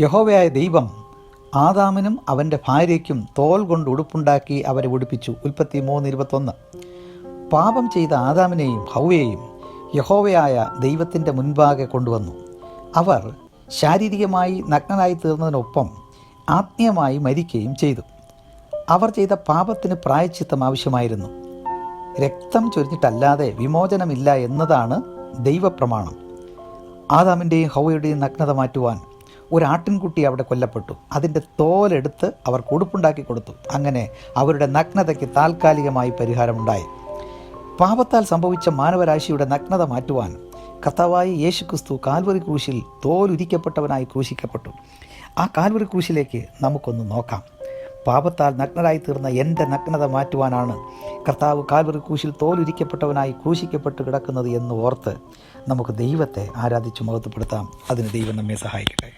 യഹോവയായ ദൈവം ആദാമിനും അവന്റെ ഭാര്യയ്ക്കും തോൽ കൊണ്ട് ഉടുപ്പുണ്ടാക്കി അവരെ ഉടുപ്പിച്ചു. ഉൽപ്പത്തി മൂന്ന് ഇരുപത്തൊന്ന്. പാപം ചെയ്ത ആദാമിനെയും ഹൗവയെയും യഹോവയായ ദൈവത്തിന്റെ മുൻപാകെ കൊണ്ടുവന്നു. അവർ ശാരീരികമായി നഗ്നനായി തീർന്നതിനൊപ്പം ആത്മീയമായി മരിക്കുകയും ചെയ്തു. അവർ ചെയ്ത പാപത്തിന് പ്രായച്ചിത്തം ആവശ്യമായിരുന്നു. രക്തം ചൊരിഞ്ഞിട്ടല്ലാതെ വിമോചനമില്ല എന്നതാണ് ദൈവപ്രമാണം. ആദാമിന്റെയും ഹൗവയുടെയും നഗ്നത മാറ്റുവാൻ ഒരു ആട്ടിൻകുട്ടി അവിടെ കൊല്ലപ്പെട്ടു. അതിന്റെ തോലെടുത്ത് അവർ കൊടുപ്പുണ്ടാക്കി കൊടുത്തു. അങ്ങനെ അവരുടെ നഗ്നതയ്ക്ക് താൽക്കാലികമായി പരിഹാരമുണ്ടായി. പാപത്താൽ സംഭവിച്ച മാനവരാശിയുടെ നഗ്നത മാറ്റുവാൻ കർത്താവായ യേശുക്രിസ്തു കാൽവറി ക്രൂശിൽ തോലുരിക്കപ്പെട്ടവനായി ക്രൂശിക്കപ്പെട്ടു. ആ കാൽവറി ക്രൂശിലേക്ക് നമുക്കൊന്ന് നോക്കാം. പാപത്താൽ നഗ്നരായി തീർന്ന എന്റെ നഗ്നത മാറ്റുവാനാണ് കർത്താവ് കാൽവറി ക്രൂശിൽ തോലുരിക്കപ്പെട്ടവനായി ക്രൂശിക്കപ്പെട്ടു കിടക്കുന്നത് എന്ന് ഓർത്ത് നമുക്ക് ദൈവത്തെ ആരാധിച്ച് മുഖത്തുപ്പെടുത്താം അതിന് ദൈവം നമ്മെ സഹായിക്കട്ടെ.